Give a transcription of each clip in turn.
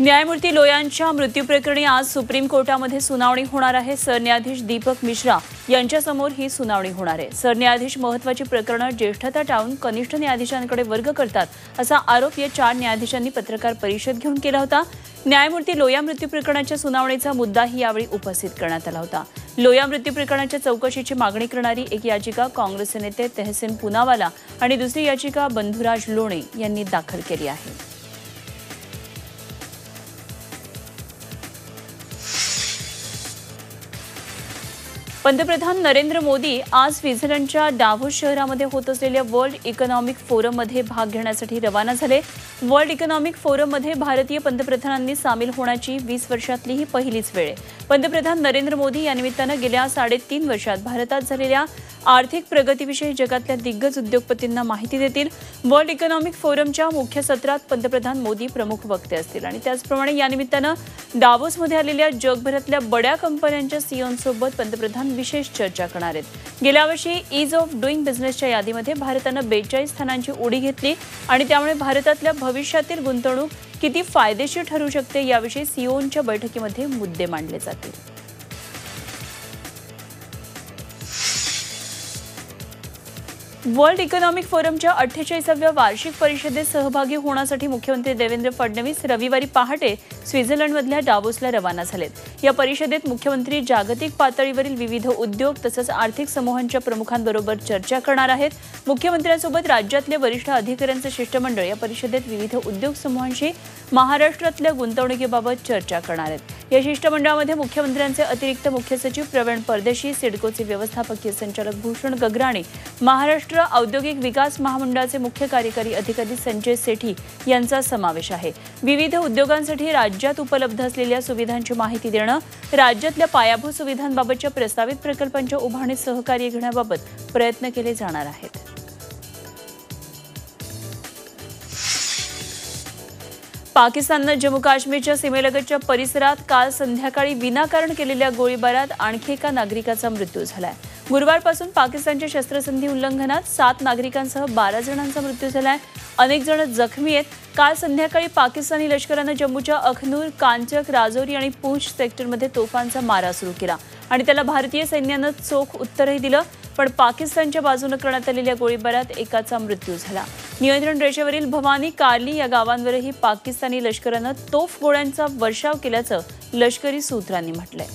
न्यायमूर्ती लोयांच्या मृत्यूप्रकरणी आज सुप्रीम कोर्टामध्ये सुनावणी होणार आहे. सरन्यायाधीश दीपक मिश्रा यांच्यासमोर ही सुनावणी होणार आहे. सरन्यायाधीश महत्वाची प्रकरणं ज्येष्ठता टाळून कनिष्ठ न्यायाधीशांकडे वर्ग करतात असा आरोप या चार न्यायाधीशांनी पत्रकार परिषद घेऊन केला होता. न्यायमूर्ती लोया मृत्यू प्रकरणाच्या सुनावणीचा मुद्दाही यावेळी उपस्थित करण्यात आला होता. लोया मृत्यू प्रकरणाच्या चौकशीची मागणी करणारी एक याचिका काँग्रेसचे नेते तेहसीन पुनावाला आणि दुसरी याचिका बंधुराज लोणे यांनी दाखल केली आहे. पंतप्रधान नरेंद्र मोदी आज स्वित्झर्लंडच्या डाव्होस शहरामध्ये होत असलेल्या वर्ल्ड इकॉनॉमिक फोरममध्ये भाग घेण्यासाठी रवाना झाले. वर्ल्ड इकॉनॉमिक फोरममध्ये भारतीय पंतप्रधानांनी सामील होण्याची वीस वर्षातली ही पहिलीच वेळ आहे. पंतप्रधान नरेंद्र मोदी या निमित्तानं गेल्या साडेतीन वर्षात भारतात झालेल्या आर्थिक प्रगतीविषयी जगातल्या दिग्गज उद्योगपतींना माहिती देतील. वर्ल्ड इकॉनॉमिक फोरमच्या मुख्य सत्रात पंतप्रधान मोदी प्रमुख वक्ते असतील. आणि त्याचप्रमाणे या निमित्तानं डावोसमध्ये आलेल्या जगभरातल्या बड्या कंपन्यांच्या सीओंसोबत पंतप्रधान विशेष चर्चा करणार आहेत. गेल्या वर्षी ईज ऑफ डुईंग बिझनेसच्या यादीमध्ये भारतानं बेचाळीस स्थानांची उडी घेतली आणि त्यामुळे भारतातल्या भविष्यातील गुंतवणूक किती फायदेशीर ठरू शकते याविषयी सीओनच्या बैठकीमध्ये मुद्दे मांडले जातील. वर्ल्ड इकॉनॉमिक फोरमच्या अठ्ठेचाळीसाव्या वार्षिक परिषदेत सहभागी होण्यासाठी मुख्यमंत्री देवेंद्र फडणवीस रविवारी पहाटे स्वित्झर्लंडमधल्या डावोसला रवाना झालेत. या परिषदेत मुख्यमंत्री जागतिक पातळीवरील विविध उद्योग तसंच आर्थिक समूहांच्या प्रमुखांबरोबर चर्चा करणार आहेत. मुख्यमंत्र्यांसोबत राज्यातले वरिष्ठ अधिकाऱ्यांचं शिष्टमंडळ या परिषदेत विविध उद्योग समूहांशी महाराष्ट्रातल्या गुंतवणुकीबाबत चर्चा करणार आहेत. या शिष्टमंडळामध्ये मुख्यमंत्र्यांचे अतिरिक्त मुख्य सचिव प्रवीण परदेशी सिडकोचे व्यवस्थापकीय संचालक भूषण गगराणी महाराष्ट्र औद्योगिक विकास महामंडळाचे मुख्य कार्यकारी अधिकारी संजय सेठी यांचा समावेश आहे. विविध उद्योगांसाठी राज्यात उपलब्ध असलेल्या सुविधांची माहिती देणं राज्यातल्या पायाभूत सुविधांबाबतच्या प्रस्तावित प्रकल्पांच्या उभारणीत सहकार्य घेण्याबाबत प्रयत्न केले जाणार आहेत. पाकिस्ताननं जम्मू काश्मीरच्या सीमेलगतच्या परिसरात काल संध्याकाळी विनाकारण केलेल्या गोळीबारात आणखी एका नागरिकाचा मृत्यू झालाय. गुरुवारपासून पाकिस्तानच्या शस्त्रसंधी उल्लंघनात सात नागरिकांसह बारा जणांचा मृत्यू झालाय. अनेक जण जखमी आहेत. काल संध्याकाळी पाकिस्तानी लष्करानं जम्मूच्या अखनूर कांचक राजौरी आणि पूंछ सेक्टरमध्ये तोफांचा मारा सुरू केला आणि त्याला भारतीय सैन्यानं चोख उत्तरही दिलं. पण पाकिस्तानच्या बाजूनं करण्यात आलेल्या गोळीबारात एकाचा मृत्यू झाला. नियंत्रण रेषेवरील भवानी कार्ली या गावांवरही पाकिस्तानी लष्करानं तोफ गोळ्यांचा वर्षाव केल्याचं लष्करी सूत्रांनी म्हटलंय.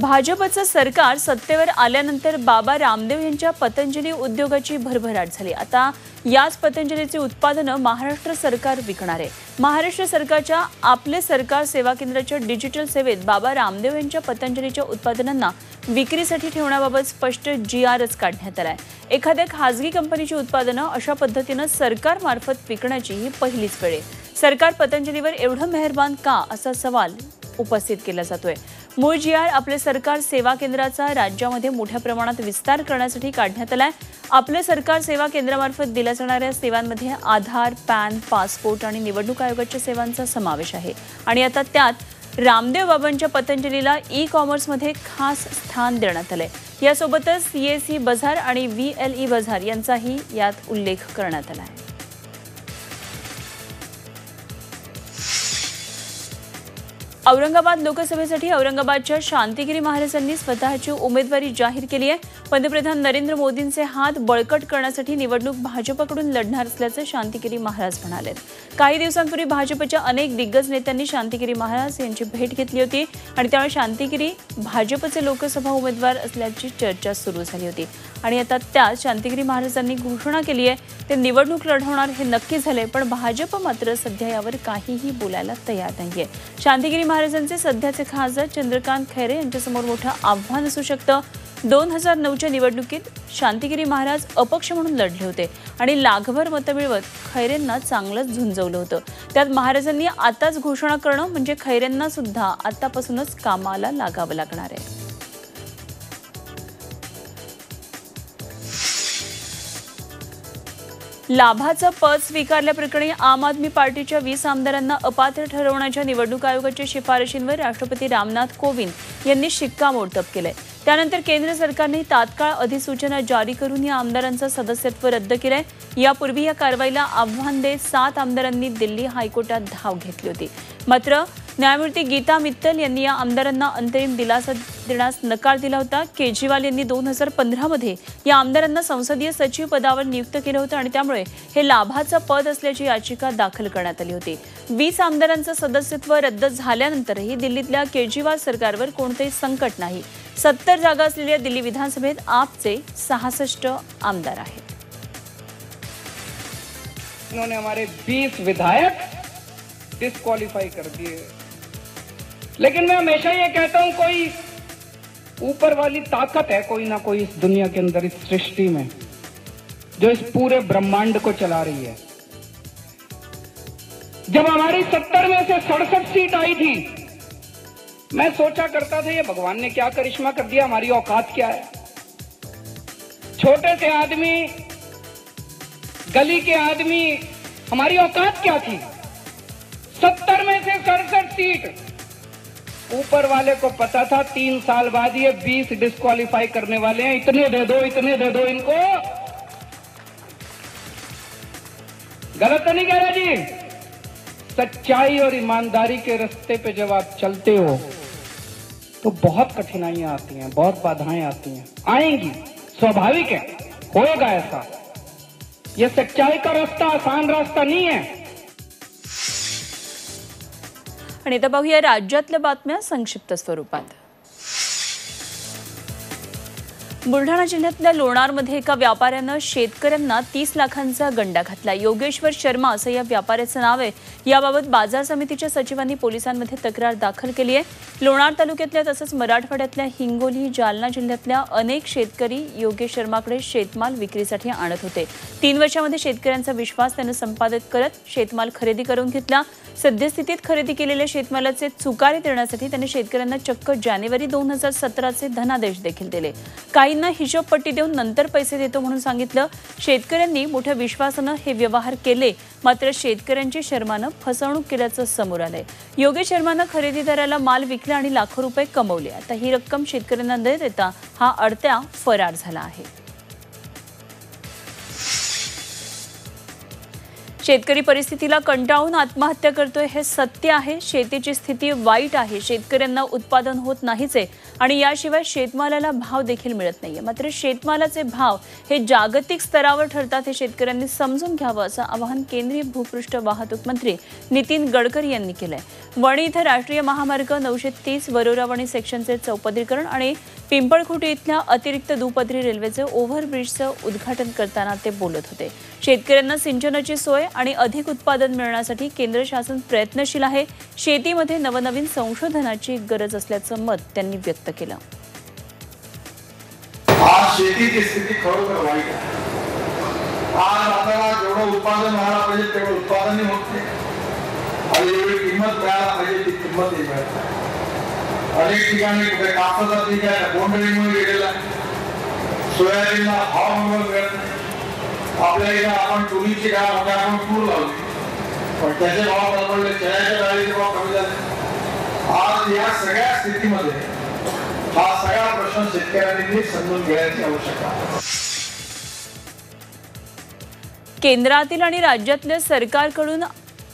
भाजपचं सरकार सत्तेवर आल्यानंतर बाबा रामदेव यांच्या पतंजली उद्योगाची भरभराट झाली. आता याच पतंजलीची उत्पादनं महाराष्ट्र सरकार विकणार आहे. महाराष्ट्र सरकारच्या आपले सरकार सेवा केंद्राच्या डिजिटल सेवेत बाबा रामदेव यांच्या पतंजलीच्या उत्पादनांना विक्रीसाठी ठेवण्याबाबत स्पष्ट जी आरच काढण्यात आलाय. एखाद्या खासगी कंपनीची उत्पादनं अशा पद्धतीनं सरकारमार्फत विकण्याची ही पहिलीच वेळ आहे. सरकार पतंजलीवर एवढं मेहरबान का असा सवाल उपस्थित केला जातोय. मूळ जी आर आपले सरकार सेवा केंद्राचा राज्यामध्ये मोठ्या प्रमाणात विस्तार करण्यासाठी काढण्यात आलाय. आपले सरकार सेवा केंद्रामार्फत दिल्या जाणाऱ्या सेवांमध्ये आधार पॅन पासपोर्ट आणि निवडणूक आयोगाच्या सेवांचा समावेश आहे. आणि आता त्यात रामदेव बाबांच्या पतंजलीला ई कॉमर्समध्ये खास स्थान देण्यात आलंय. यासोबतच सीएसई बझार आणि व्ही एल ई बझार यांचाही यात उल्लेख करण्यात आला आहे औरंगाबाद लोकसभेसाठी औरंगाबादच्या शांतिगिरी महाराजांनी स्वतःची उमेदवारी जाहीर केली आहे. पंतप्रधान नरेंद्र मोदींचे हात बळकट करण्यासाठी निवडणूक भाजपकडून लढणार असल्याचं शांतिगिरी महाराज म्हणाले. काही दिवसांपूर्वी भाजपच्या अनेक दिग्गज नेत्यांनी शांतिगिरी महाराज यांची भेट घेतली होती आणि त्यामुळे शांतिगिरी भाजपचे लोकसभा उमेदवार असल्याची चर्चा सुरू झाली होती. आणि आता त्यात शांतिगिरी महाराजांनी घोषणा केली आहे ते निवडणूक लढवणार हे नक्की झाले पण भाजप मात्र सध्या यावर काहीही बोलायला तयार नाहीये. शांतिगिरी महाराजांचे सध्याचे खासदार चंद्रकांत खैरे यांच्यासमोर मोठं आव्हान असू शकतं. दोन हजार नऊच्या निवडणुकीत शांतिगिरी महाराज अपक्ष म्हणून लढले होते आणि लाखभर मतं मिळवत खैरेंना चांगलंच झुंजवलं होतं. त्यात महाराजांनी आताच घोषणा करणं म्हणजे खैरेंना सुद्धा आतापासूनच कामाला लागावं लागणार आहे. लाभाचं पद स्वीकारल्याप्रकरणी आम आदमी पार्टीच्या वीस आमदारांना अपात्र ठरवण्याच्या निवडणूक आयोगाच्या शिफारशींवर राष्ट्रपती रामनाथ कोविंद यांनी शिक्कामोर्तब केलंय. त्यानंतर केंद्र सरकारने तात्काळ अधिसूचना जारी करून या आमदारांचं सदस्यत्व रद्द केलंय. यापूर्वी या कारवाईला आव्हान देत सात आमदारांनी दिल्ली हायकोर्टात धाव घेतली होती. मात्र न्यायमूर्ती गीता मित्तल यांनी या आमदारांना अंतरिम दिलासा देण्यास नकार दिला होता. केजरीवाल यांनी दोन हजार पंधरामध्ये या आमदारांना संसदीय सचिव पदावर नियुक्त केलं होतं आणि त्यामुळे हे लाभाचं पद असल्याची याचिका दाखल करण्यात आली होती. वीस आमदारांचं सदस्यत्व रद्द झाल्यानंतरही दिल्लीतल्या केजरीवाल सरकारवर कोणतेही संकट नाही. सत्तर जागा असलेल्या दिल्ली विधानसभेत आपचे सहासष्ट आमदार आहेत. इन्होंने हमारे 20 विधायक डिस्क्वालीफाई कर दिए. लेकिन मैं हमेशा ये कहता हूँ, कोई ऊपर वाली ताकत है कोई ना कोई इस दुनिया के अंदर, इस सृष्टि में, जो इस पूरे ब्रह्मांड को चला रही है। जब हमारी सत्तर में से सड़सठ सीट आई थी, मैं सोचा करता था, ये भगवान ने क्या करिश्मा कर दिया, हमारी औकात क्या है? छोटे से आदमी, गली के आदमी, हमारी औकात क्या थी? सत्तर में से सड़सठ सीट ऊपर वाले को पता था तीन साल बाद ये बीस डिस्कालीफाई करने वाले हैं। इतने दे दो, इतने दे दो इनको। गलत तो नहीं कह रहा जी। सच्चाई और ईमानदारी के रास्ते पे जब आप चलते हो तो बहुत कठिनाइयाँ आती हैं, बहुत बाधाएँ आती हैं। आएँगी, स्वाभाविक है, होएगा ऐसा। ये सच्चाई का रास्ता आसान रास्ता नहीं है। आणि आता पाहूया राज्यातल्या बातम्या संक्षिप्त स्वरूपात. बुलढाणा जिल्ह्यातल्या लोणारमध्ये एका व्यापाऱ्यानं शेतकऱ्यांना तीस लाखांचा गंडा घातला. योगेश्वर शर्मा असं या व्यापाऱ्याचं नाव आहे. याबाबत बाजार समितीच्या सचिवांनी पोलिसांमध्ये तक्रार दाखल केली आहे. लोणार तालुक्यातल्या तसंच मराठवाड्यातल्या हिंगोली जालना जिल्ह्यातल्या अनेक शेतकरी योगेश शर्माकडे शेतमाल विक्रीसाठी आणत होते. तीन वर्षामध्ये शेतकऱ्यांचा विश्वास त्यानं संपादित करत शेतमाल खरेदी करून घेतला. सद्यस्थितीत खरेदी केलेल्या शेतमालाचे चुकारे देण्यासाठी त्याने शेतकऱ्यांना चक्क जानेवारी दोन हजार सतराचे धनादेश देखील दिले. काहींना हिशोबपट्टी देऊन नंतर पैसे देतो म्हणून सांगितलं. शेतकऱ्यांनी मोठ्या विश्वासानं हे व्यवहार केले. मात्र शेतकऱ्यांची शर्मानं फसवणूक केल्याचं समोर आलंय. योगेश शर्मानं खरेदीदाराला माल विकला आणि लाखो रुपये कमवले. आता ही रक्कम शेतकऱ्यांना न देता हा अडत्या फरार झाला आहे. शेतकरी परिस्थितीला कंटाळून आत्महत्या करतोय हे सत्य आहे. शेतीची स्थिती वाईट आहे. शेतकऱ्यांना उत्पादन होत नाहीच आहे. आणि याशिवाय शेतमालाला भाव देखील मिळत नाहीये. मात्र शेतमालाचे भाव हे जागतिक स्तरावर ठरतात हे शेतकऱ्यांनी समजून घ्यावं असं आवाहन केंद्रीय भूपृष्ठ वाहतूक मंत्री नितीन गडकरी यांनी केलंय. वणी इथं राष्ट्रीय महामार्ग नऊशे तीस वरोरावणी सेक्शनचे चौपदरीकरण आणि पिंपळखुटी इथल्या अतिरिक्त दुपदरी रेल्वेचे ओव्हरब्रिजचं उद्घाटन करताना ते बोलत होते. शेतकऱ्यांना सिंचनाची सोय आणि अधिक उत्पादन मिळण्यासाठी केंद्र शासन प्रयत्नशील आहे. शेतीमध्ये नवनवीन संशोधनाची गरज असल्याचं मत त्यांनी व्यक्त केलं. आज शेतीची स्थिती खरोखर वाईट आहे. आज आपल्याला जेवढं उत्पादन व्हायला पाहिजे तेवढं उत्पादनही होत नाही. आणि किंमत मिळायला पाहिजे ती मिळत अनेक ठिकाणी कुठे कापसाचा पीक आहे बोंडळीमुळे गेलेला आहे. सोयाबीनला भाव म्हणून मिळत नाही. आपल्या इथे आपण तुरीची डाळ आपण तूर लावली. पण त्याचे भाव बदलले चण्याच्या डाळीचे भाव कमी झाले. आज या सगळ्या स्थितीमध्ये हा सगळा प्रश्न शेतकऱ्यांनी समजून घेण्याची आवश्यकता आहे. केंद्रातील आणि राज्यातल्या सरकारकडून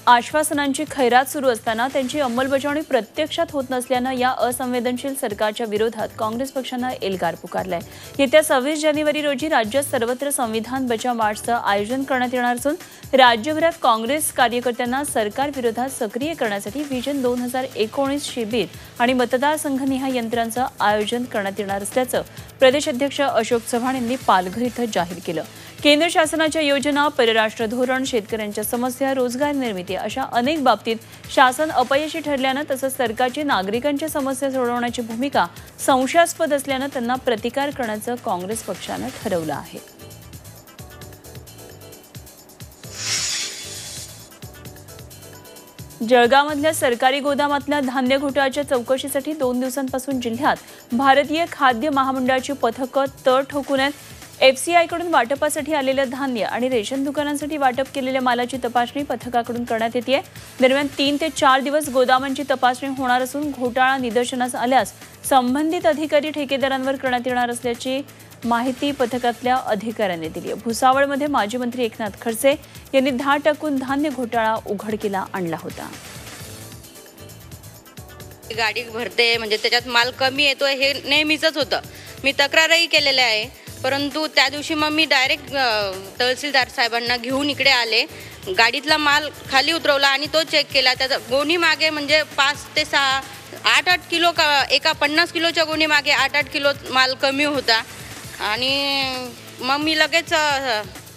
आश्वासनांची खैरात सुरू असताना त्यांची अंमलबजावणी प्रत्यक्षात होत नसल्यानं या असंवेदनशील सरकारच्या विरोधात काँग्रेस पक्षानं एल्गार पुकारलाय. येत्या सव्वीस जानेवारी रोजी राज्यात सर्वत्र संविधान बचाव मार्चचं आयोजन करण्यात येणार असून राज्यभरात काँग्रेस कार्यकर्त्यांना सरकार विरोधात सक्रिय करण्यासाठी व्हिजन दोन हजार एकोणीस शिबिर आणि मतदारसंघनिहाय यंत्रांचं आयोजन करण्यात येणार असल्याचं प्रदेश अध्यक्ष अशोक चव्हाण यांनी पालघर इथं जाहीर केलं. केंद्र शासनाच्या योजना परराष्ट्र धोरण शेतकऱ्यांच्या समस्या रोजगार निर्मिती अशा अनेक बाबतीत शासन अपयशी ठरल्यानं तसंच सरकारची नागरिकांच्या समस्या सोडवण्याची भूमिका संशयास्पद असल्यानं त्यांना प्रतिकार करण्याचं काँग्रेस पक्षानं ठरवलं आहे. जळगावमधल्या सरकारी गोदामातल्या धान्य घोटाळ्याच्या चौकशीसाठी दोन दिवसांपासून जिल्ह्यात भारतीय खाद्य महामंडळाची पथकं तळ ठोकून आहेत. एफसीआयकडून वाटपासाठी आलेलं धान्य आणि रेशन दुकानांसाठी वाटप केलेल्या मालाची तपासणी पथकाकडून करण्यात येते दरम्यान तीन ते चार दिवस गोदामांची तपासणी होणार असून घोटाळा निदर्शनास आल्यास संबंधित अधिकारी ठेकेदारांवर करण्यात येणार असल्याची माहिती पथकातल्या अधिकाऱ्यांनी दिली आहे. भुसावळमध्ये माजी मंत्री एकनाथ खडसे यांनी धा टाकून धान्य घोटाळा उघडकीला आणला होता. गाडी भरते म्हणजे त्याच्यात माल कमी येतो हे नेहमीचंच होतं. मी तक्रारही केलेल्या आहे. परंतु त्या दिवशी मग मी डायरेक्ट तहसीलदार साहेबांना घेऊन इकडे आले. गाडीतला माल खाली उतरवला आणि तो चेक केला. त्याचा गोणी मागे म्हणजे पाच ते सहा आठ आठ किलो का एका पन्नास किलोच्या गोणी मागे आठ आठ किलो माल कमी होता. आणि मग मी लगेच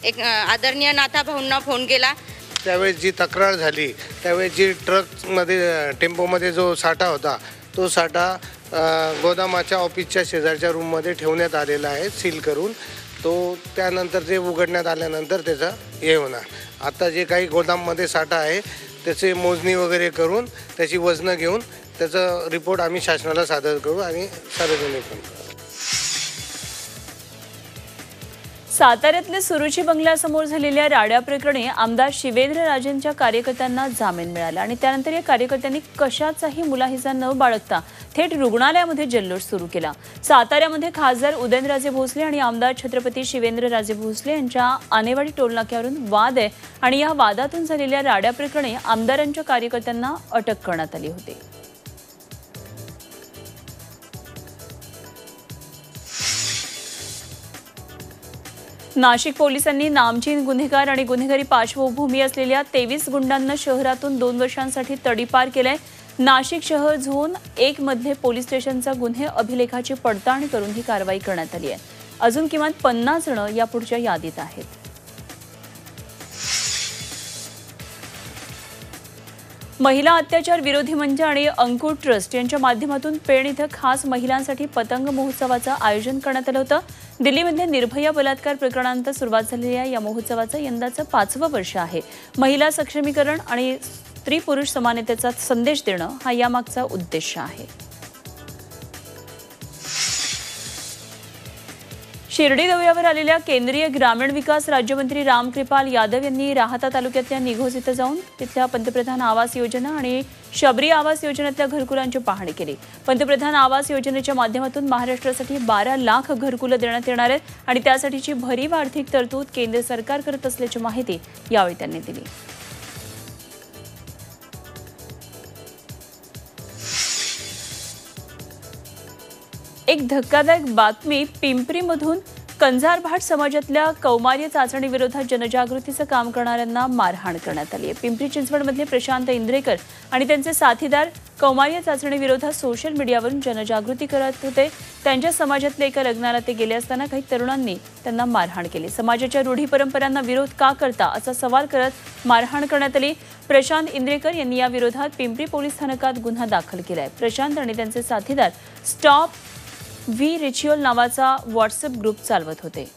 एक आदरणीय नाथा भाऊंना फोन केला. त्यावेळेस जी तक्रार झाली त्यावेळेस जी ट्रकमध्ये टेम्पोमध्ये जो साठा होता तो साठा गोदामाच्या ऑफिसच्या शेजारच्या रूममध्ये ठेवण्यात आलेला आहे सील करून. तो त्यानंतर जे उघडण्यात आल्यानंतर त्याचा हे होणार. आता जे काही गोदाममध्ये साठा आहे त्याचे मोजणी वगैरे करून त्याची वजनं घेऊन त्याचा रिपोर्ट आम्ही शासनाला सादर करू आणि सार्वजनिक पण करू. साताऱ्यातल्या सुरुची बंगल्यासमोर झालेल्या राड्या प्रकरणी आमदार शिवेंद्र राजेंच्या कार्यकर्त्यांना जामीन मिळाला आणि त्यानंतर या कार्यकर्त्यांनी कशाचाही मुलाहिजा न बाळगता थेट रुग्णालयामध्ये जल्लोष सुरू केला. साताऱ्यामध्ये खासदार उदयनराजे भोसले आणि आमदार छत्रपती शिवेंद्रराजे भोसले यांच्या आनेवाडी टोलनाक्यावरून वाद आहे आणि या वादातून झालेल्या राड्या प्रकरणी आमदारांच्या कार्यकर्त्यांना अटक करण्यात आली होती. नाशिक पोलिसांनी नामचीन गुन्हेगार आणि गुन्हेगारी पार्श्वभूमी असलेल्या तेवीस गुंडांना शहरातून दोन वर्षांसाठी तडीपार केलाय. नाशिक शहर झोन एक मधले पोलीस स्टेशनचा गुन्हे अभिलेखाची पडताळणी करून ही कारवाई करण्यात आली आहे. अजून किमान पन्नास जण यापुढच्या यादीत आहेत. महिला अत्याचार विरोधी मंच आणि अंकुर ट्रस्ट यांच्या माध्यमातून पेण इथं खास महिलांसाठी पतंग महोत्सवाचं आयोजन करण्यात आलं होतं. दिल्लीमध्ये निर्भया बलात्कार प्रकरणानंतर सुरुवात झालेल्या या महोत्सवाचं यंदाचं पाचवं वर्ष आहे. महिला सक्षमीकरण आणि स्त्री पुरुष समानतेचा संदेश देणं हा यामागचा उद्देश आहे. शिर्डी दौऱ्यावर आलेल्या केंद्रीय ग्रामीण विकास राज्यमंत्री रामकृपाल यादव यांनी राहता तालुक्यातल्या निघोज इथं जाऊन तिथल्या पंतप्रधान आवास योजना आणि शबरी आवास योजनेतल्या घरकुलांची पाहणी केली. पंतप्रधान आवास योजनेच्या माध्यमातून महाराष्ट्रासाठी बारा लाख घरकुलं देण्यात येणार आहेत आणि त्यासाठीची भरीव आर्थिक तरतूद केंद्र सरकार करत असल्याची माहिती यावेळी त्यांनी दिली. एक धक्कादायक बातमी पिंपरीमधून कंजारभाट समाजातल्या कौमार्य चाचणी विरोधात जनजागृतीचं काम करणाऱ्यांना मारहाण करण्यात आली आहे. पिंपरी चिंचवडमधले प्रशांत इंद्रेकर आणि त्यांचे साथीदार कौमार्य चाचणी विरोधात सोशल मीडियावरून जनजागृती करत होते. त्यांच्या समाजातल्या एका लग्नाला ते गेले असताना काही तरुणांनी त्यांना मारहाण केली. समाजाच्या रूढी परंपरांना विरोध का करता असा सवाल करत मारहाण करण्यात आली. प्रशांत इंद्रेकर यांनी या विरोधात पिंपरी पोलीस स्थानकात गुन्हा दाखल केला आहे प्रशांत आणि त्यांचे साथीदार स्टॉप व्ही रिच्युअल नावाचा व्हॉट्सअप ग्रुप चालवत होते.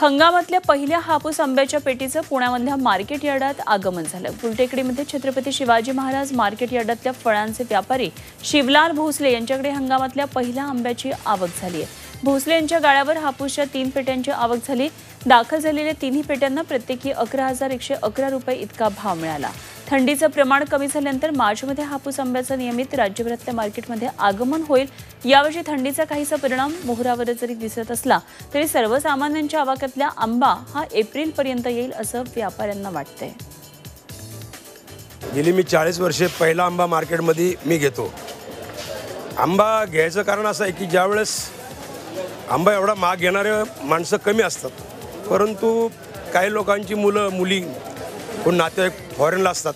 हंगामातल्या पहिल्या हापूस आंब्याच्या पेटीचं पुण्यामधल्या मार्केट यार्डात आगमन झालं. गुलटेकडीमध्ये छत्रपती शिवाजी महाराज मार्केट यार्डातल्या फळांचे व्यापारी शिवलाल भोसले यांच्याकडे हंगामातल्या पहिल्या आंब्याची आवक झाली आहे. भोसले यांच्या गाळ्यावर हापूसच्या तीन पेट्यांची आवक झाली. दाखल झालेल्या तिन्ही पेट्यांना प्रत्येकी अकरा हजार एकशे अकरा रुपये इतका भाव मिळाला. थंडीचं प्रमाण कमी झाल्यानंतर मार्चमध्ये हापूस आंब्याचं नियमित राज्यभरातल्या मार्केटमध्ये आगमन होईल. यावर्षी थंडीचा काहीसा परिणाम मोहरावर जरी दिसत असला तरी सर्वसामान्यांच्या आवाक्यातल्या आंबा हा एप्रिलपर्यंत येईल असं व्यापाऱ्यांना वाटतंय. गेली मी चाळीस वर्षे पहिला आंबा मार्केटमध्ये मी घेतो. आंबा घ्यायचं कारण असं आहे की ज्यावेळेस आंबा एवढा महाग घेणारे माणसं कमी असतात. परंतु काही लोकांची मुलं मुली कोण नातेवाईक फॉरेनला असतात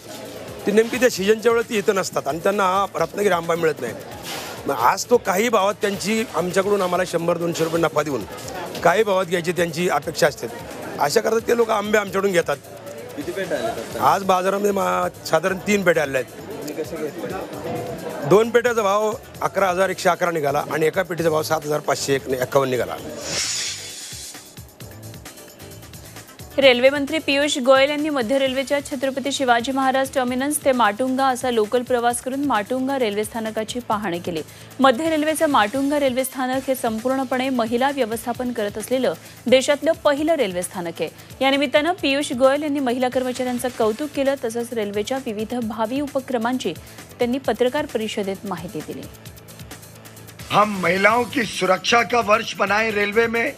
ती नेमकी त्या सीजनच्या वेळेस ती इथं नसतात आणि त्यांना हा रत्नागिरी आंबा मिळत नाही. मग आज तो काही भावात त्यांची आमच्याकडून आम्हाला शंभर दोनशे रुपये नफा देऊन काही भावात घ्यायची त्यांची अपेक्षा असते. अशा करता ते लोक आंबे आमच्याकडून घेतात. किती पेट आले आता? आज बाजारामध्ये मा- साधारण तीन पेट्या आल्या आहेत. दोन पेट्याचा भाव अकरा हजार एकशे अकरा निघाला आणि एका पेटीचा भाव सात हजार पाचशे एक एक्कावन्न निघाला. रेल्वे मंत्री पियुष गोयल यांनी मध्य रेल्वेच्या छत्रपती शिवाजी महाराज टर्मिनस ते माटुंगा असा लोकल प्रवास करून माटुंगा रेल्वे स्थानकाची पाहणी केली. मध्य रेल्वेचं माटुंगा रेल्वे स्थानक हे संपूर्णपणे महिला व्यवस्थापन करत असलेलं देशातलं पहिलं रेल्वे स्थानक आहे. या निमित्तानं पियुष गोयल यांनी महिला कर्मचाऱ्यांचं कौतुक केलं तसंच रेल्वेच्या विविध भावी उपक्रमांची त्यांनी पत्रकार परिषदेत माहिती दिली. हम महिलाओं की सुरक्षा का वर्ष बनाए रेलवे में?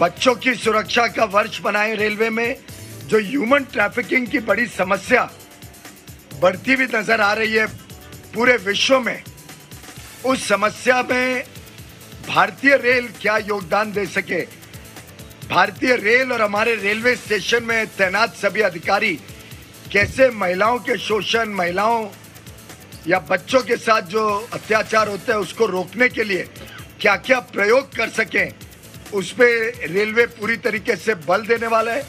बच्चों की सुरक्षा का वर्ष बनाए रेलवे में, जो ह्यूमन ट्रैफिकिंग की बड़ी समस्या बढ़ती हुई नज़र आ रही है पूरे विश्व में, उस समस्या में भारतीय रेल क्या योगदान दे सके? भारतीय रेल और हमारे रेलवे स्टेशन में तैनात सभी अधिकारी कैसे महिलाओं के शोषण, महिलाओं या बच्चों के साथ जो अत्याचार होता है उसको रोकने के लिए क्या क्या प्रयोग कर सकें? उस रेलवे पूरी तरीके से बल देने वाला है।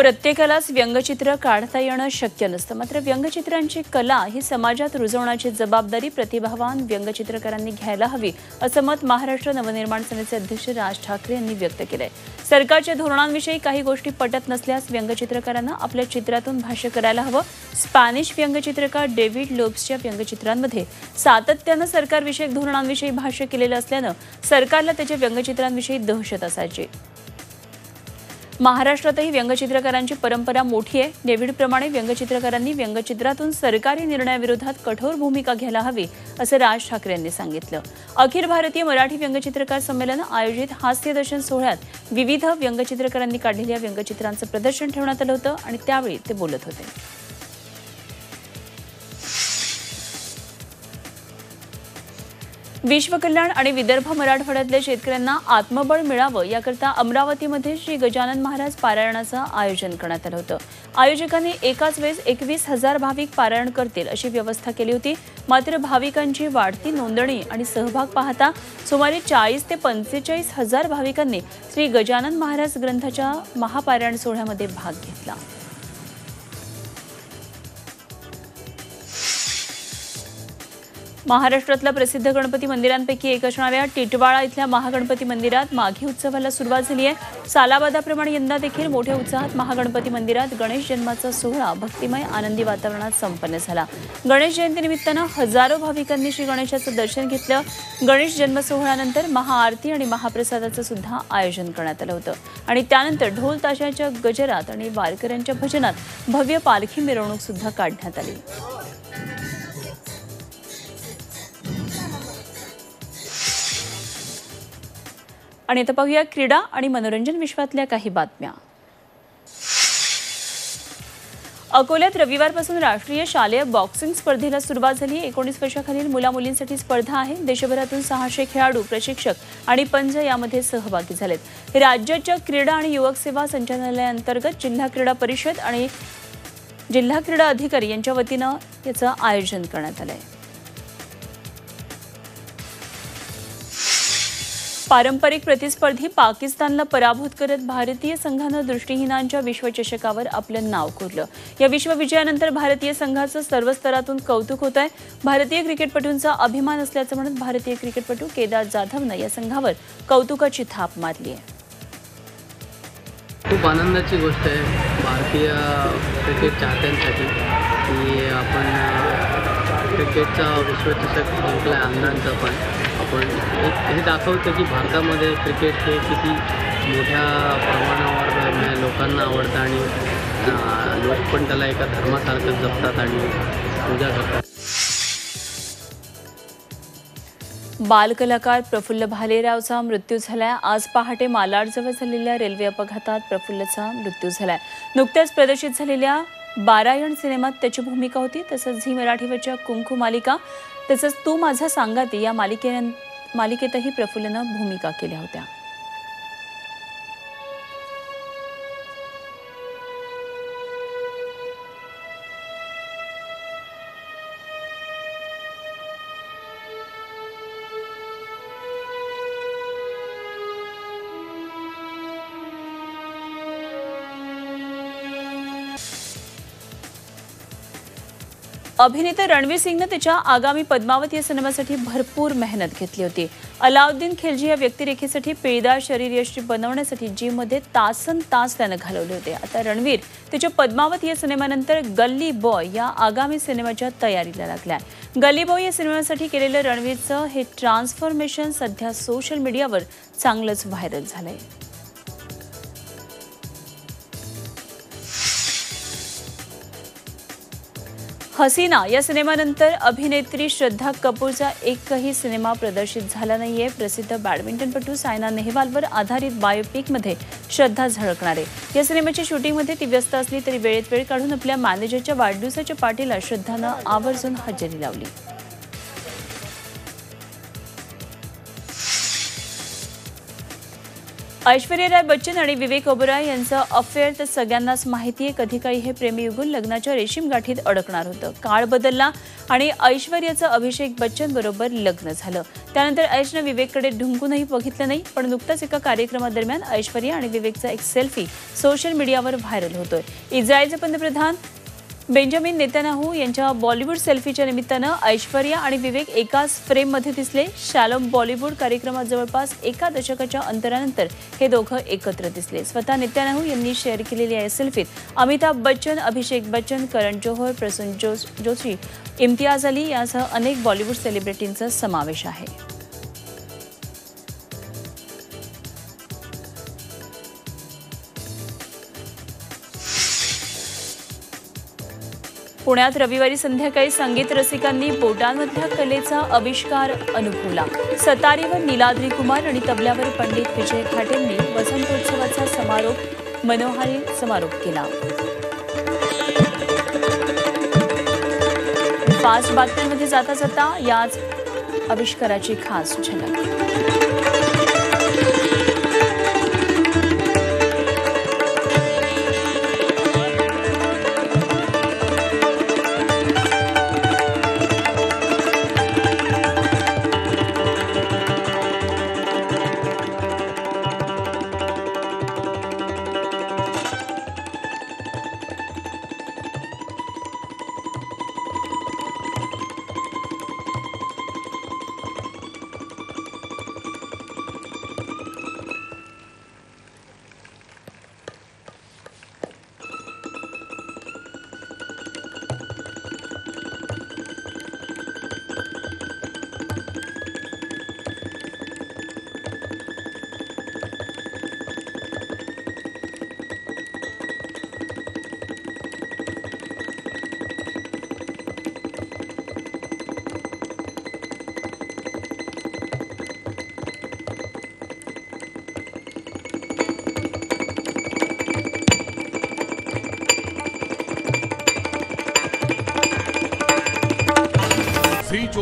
प्रत्येकालाच व्यंगचित्र काढता येणं शक्य नसतं. मात्र व्यंगचित्रांची कला ही समाजात रुजवण्याची जबाबदारी प्रतिभावान व्यंगचित्रकारांनी घ्यायला हवी असं मत महाराष्ट्र नवनिर्माण सेनेचे अध्यक्ष राज ठाकरे यांनी व्यक्त केलंय. सरकारच्या धोरणांविषयी काही गोष्टी पटत नसल्यास व्यंगचित्रकारांना आपल्या चित्रातून भाष्य करायला हवं. स्पॅनिश व्यंगचित्रकार डेव्हिड लोब्सच्या व्यंगचित्रांमध्ये सातत्यानं सरकारविषयक धोरणांविषयी भाष्य केलेलं असल्यानं सरकारला त्याच्या व्यंगचित्रांविषयी दहशत असायची. महाराष्ट्रातही व्यंगचित्रकारांची परंपरा मोठी आहे. डेव्हिडप्रमाणे व्यंगचित्रकारांनी व्यंगचित्रातून सरकारी निर्णयाविरोधात कठोर भूमिका घ्यायला हवी असं राज ठाकरे यांनी सांगितलं. अखिल भारतीय मराठी व्यंगचित्रकार संमेलन आयोजित हास्यदर्शन सोहळ्यात विविध व्यंगचित्रकारांनी काढलेल्या व्यंगचित्रांचं प्रदर्शन ठेवण्यात आलं होतं आणि त्यावेळी ते बोलत होते. विश्वकल्याण आणि विदर्भ मराठवाड्यातल्या शेतकऱ्यांना आत्मबळ मिळावं याकरता अमरावतीमध्ये श्री गजानन महाराज पारायणाचं आयोजन करण्यात आलं होतं. आयोजकांनी एकाच वेळेस एकवीस हजार भाविक पारायण करतील अशी व्यवस्था केली होती. मात्र भाविकांची वाढती नोंदणी आणि सहभाग पाहता सुमारे चाळीस ते पंचेचाळीस हजार भाविकांनी श्री गजानन महाराज ग्रंथाच्या महापारायण सोहळ्यामध्ये भाग घेतला. महाराष्ट्रातल्या प्रसिद्ध गणपती मंदिरांपैकी एक असणाऱ्या टिटवाळा इथल्या महागणपती मंदिरात माघी उत्सवाला सुरुवात झाली आहे. सालाबादाप्रमाणे यंदा देखील मोठ्या उत्साहात महागणपती मंदिरात गणेश जन्माचा सोहळा भक्तिमय आनंदी वातावरणात संपन्न झाला. गणेश जयंतीनिमित्तानं हजारो भाविकांनी श्री गणेशाचं दर्शन घेतलं. गणेश जन्मसोहळ्यानंतर महाआरती आणि महाप्रसादाचं सुद्धा आयोजन करण्यात आलं होतं. आणि त्यानंतर ढोल ताशाच्या गजरात आणि वारकऱ्यांच्या भजनात भव्य पालखी मिरवणूक सुद्धा काढण्यात आली. आणि आता पाहूया क्रीडा आणि मनोरंजन विश्वातल्या काही बातम्या. अकोल्यात रविवारपासून राष्ट्रीय शालेय बॉक्सिंग स्पर्धेला सुरुवात झाली. एकोणीस वर्षाखालील मुला मुलींसाठी स्पर्धा आहे. देशभरातून सहाशे खेळाडू प्रशिक्षक आणि पंच यामध्ये सहभागी झालेत. राज्याच्या क्रीडा आणि युवक सेवा संचालनालयाअंतर्गत जिल्हा क्रीडा परिषद आणि जिल्हा क्रीडा अधिकारी यांच्या वतीनं याचं आयोजन करण्यात आलं आहे पारंपरिक प्रतिस्पर्धी पाकिस्तानला पराभूत करत भारतीय संघानं दृष्टीहीनांच्या विश्वचषकावर आपलं नाव कोरलं. या विश्वविजयानंतर भारतीय संघाचं सर्व स्तरातून कौतुक होत आहे भारतीय क्रिकेटपटूंचा अभिमान असल्याचं म्हणत भारतीय क्रिकेटपटू केदार जाधवनं या संघावर कौतुकाची थाप मारली आहे खूप आनंदाची गोष्ट आहे. भारतीय क्रिकेट चाहत्यांसाठी की आपण क्रिकेटचा विश्वचषक जिंकला आहे पण. आपण हे दाखवतं की भारतामध्ये क्रिकेट हे किती मोठ्या प्रमाणावर लोकांना आवडतं आणि लोक पण त्याला एका धर्मासारखं जपतात आणि पूजा करतात. बालकलाकार प्रफुल्ल भालेरावचा मृत्यू झालाय. आज पहाटे मालाडजवळ झालेल्या रेल्वे अपघातात प्रफुल्लचा मृत्यू झालाय. नुकत्याच प्रदर्शित झालेल्या बारायण सिनेमात त्याची भूमिका होती तसंच झी मराठीवरच्या कुंकू मालिका तसंच तू माझा सांगाती या मालिके मालिकेतही प्रफुल्लनं भूमिका केल्या होत्या. अभिनेता रणवीर सिंगनं त्याच्या आगामी पद्मावत या सिनेमासाठी भरपूर मेहनत घेतली होती. अलाउद्दीन खिलजी या व्यक्तिरेखेसाठी पिळदार शरीर यष्टी बनवण्यासाठी जिममध्ये तासन तास त्यानं घालवले होते. आता रणवीर त्याच्या पद्मावत या सिनेमानंतर गल्ली बॉय या आगामी सिनेमाच्या तयारीला लागल्या. गल्ली बॉय या सिनेमासाठी केलेलं रणवीरचं हे ट्रान्सफॉर्मेशन सध्या सोशल मीडियावर चांगलंच व्हायरल झालंय. हसीना या सिनेमानंतर अभिनेत्री श्रद्धा कपूरचा एकही सिनेमा प्रदर्शित झाला नाहीये. प्रसिद्ध बॅडमिंटनपटू सायना नेहवालवर आधारित बायोपिकमध्ये श्रद्धा झळकणार. आहे या सिनेमाच्या शूटिंगमध्ये ती व्यस्त असली तरी वेळेत वेळ काढून आपल्या मॅनेजरच्या वाढदिवसाच्या पार्टीला श्रद्धानं आवर्जून हजेरी लावली. ऐश्वर्या राय बच्चन आणि विवेक ओबराय यांचं अफेअर तर सगळ्यांनाच माहिती आहे. कधी काही हे प्रेमी लग्नाच्या रेशीम गाठीत अडकणार होतं. काळ बदलला आणि ऐश्वर्याचं अभिषेक बच्चन बरोबर लग्न झालं. त्यानंतर ऐशनं विवेककडे ढुंकूनही बघितलं नाही पण नुकताच एका कार्यक्रमादरम्यान ऐश्वर्या आणि विवेकचा एक सेल्फी सोशल मीडियावर व्हायरल होतोय. इस्रायलचे पंतप्रधान बेंजामिन नेत्यानाहू यांच्या बॉलिवूड सेल्फीच्या निमित्तानं ऐश्वर्या आणि विवेक एकाच फ्रेममध्ये दिसले. शालम बॉलिवूड कार्यक्रमात जवळपास एका दशकाच्या अंतरानंतर हे दोघं एकत्र दिसले. स्वतः नेतान्याहू यांनी शेअर केलेल्या या सेल्फीत अमिताभ बच्चन अभिषेक बच्चन करण जोहर प्रसून जोश जोशी इम्तियाज अली यासह अनेक बॉलिवूड सेलिब्रिटींचा समावेश आहे. पुण्यात रविवारी संध्याकाळी संगीत रसिकांनी बोटांमधल्या कलेचा आविष्कार अनुभवला. सतारीवर नीलाद्री कुमार आणि तबल्यावर पंडित विजय खाटेंनी वसंतोत्सवाचा समारोप मनोहारी समारोप केला. फास्ट बातम्यांमध्ये जाता जाता याच आविष्काराची खास झलक.